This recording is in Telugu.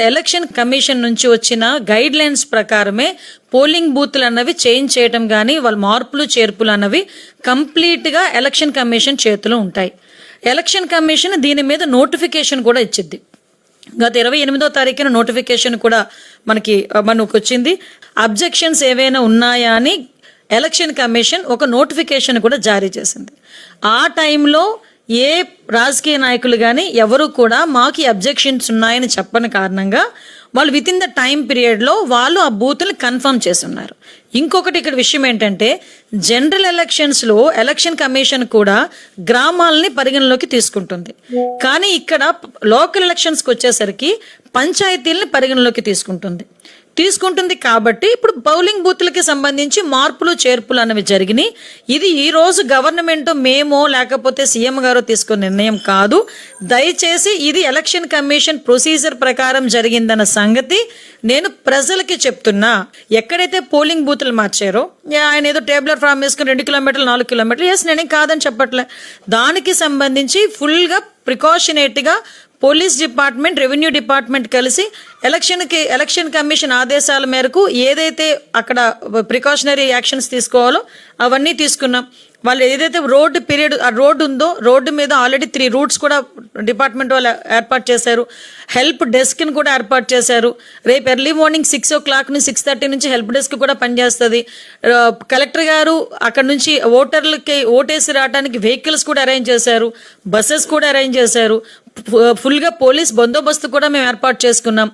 ఎలక్షన్ కమిషన్ నుంచి వచ్చిన గైడ్ లైన్స్ ప్రకారమే పోలింగ్ బూత్లు అన్నవి చేంజ్ చేయడం కానీ వాళ్ళ మార్పులు చేర్పులు అన్నవి కంప్లీట్గా ఎలక్షన్ కమిషన్ చేతిలో ఉంటాయి. ఎలక్షన్ కమిషన్ దీని మీద నోటిఫికేషన్ కూడా ఇచ్చింది గత ఇరవై ఎనిమిదో తారీఖున నోటిఫికేషన్ కూడా మనకి మనకు వచ్చింది. అబ్జెక్షన్స్ ఏవైనా ఉన్నాయా అని ఎలక్షన్ కమిషన్ ఒక నోటిఫికేషన్ కూడా జారీ చేసింది. ఆ టైంలో ఏ రాజకీయ నాయకులు కానీ ఎవరు కూడా మాకు అబ్జెక్షన్స్ ఉన్నాయని చెప్పని కారణంగా వాళ్ళు విత్ ఇన్ ద టైం పీరియడ్లో వాళ్ళు ఆ బూత్ని కన్ఫర్మ్ చేస్తున్నారు. ఇంకొకటి ఇక్కడ విషయం ఏంటంటే జనరల్ ఎలక్షన్స్లో ఎలక్షన్ కమిషన్ కూడా గ్రామాలని పరిగణలోకి తీసుకుంటుంది. కానీ ఇక్కడ లోకల్ ఎలక్షన్స్కి వచ్చేసరికి పంచాయతీలని పరిగణలోకి తీసుకుంటుంది. తీసుకుంటుంది కాబట్టి ఇప్పుడు బౌలింగ్ బూత్లకి సంబంధించి మార్పులు చేర్పులు అనేవి జరిగినాయి. ఇది ఈ రోజు గవర్నమెంట్ మేమో లేకపోతే సీఎం గారో తీసుకున్న నిర్ణయం కాదు. దయచేసి ఇది ఎలక్షన్ కమిషన్ ప్రొసీజర్ ప్రకారం జరిగిందన్న సంగతి నేను ప్రజలకి చెప్తున్నా. ఎక్కడైతే పోలింగ్ బూత్లు మార్చారో ఆయన ఏదో టేబులర్ ఫామ్ వేసుకుని రెండు కిలోమీటర్లు నాలుగు కిలోమీటర్లు ఎస్ నేనేం కాదని చెప్పట్లే. దానికి సంబంధించి ఫుల్గా ప్రికాషనేట్గా పోలీస్ డిపార్ట్మెంట్ రెవెన్యూ డిపార్ట్మెంట్ కలిసి ఎలక్షన్కి ఎలక్షన్ కమిషన్ ఆదేశాల మేరకు ఏదైతే అక్కడ ప్రికాషనరీ యాక్షన్స్ తీసుకోవాలో అవన్నీ తీసుకున్నాం. వాళ్ళు ఏదైతే రోడ్డు పీరియడ్ ఆ రోడ్డు ఉందో రోడ్డు మీద ఆల్రెడీ త్రీ రూట్స్ కూడా డిపార్ట్మెంట్ వాళ్ళు ఏర్పాటు చేశారు. హెల్ప్ డెస్క్ని కూడా ఏర్పాటు చేశారు. రేపు early morning six o'clock నుంచి సిక్స్ థర్టీ నుంచి హెల్ప్ డెస్క్ కూడా పనిచేస్తుంది. కలెక్టర్ గారు అక్కడ నుంచి ఓటర్లకి ఓటేసి రావడానికి వెహికల్స్ కూడా అరేంజ్ చేశారు. బస్సెస్ కూడా అరేంజ్ చేశారు. ఫుల్గా పోలీస్ బందోబస్తు కూడా మేము ఏర్పాటు చేసుకున్నాం.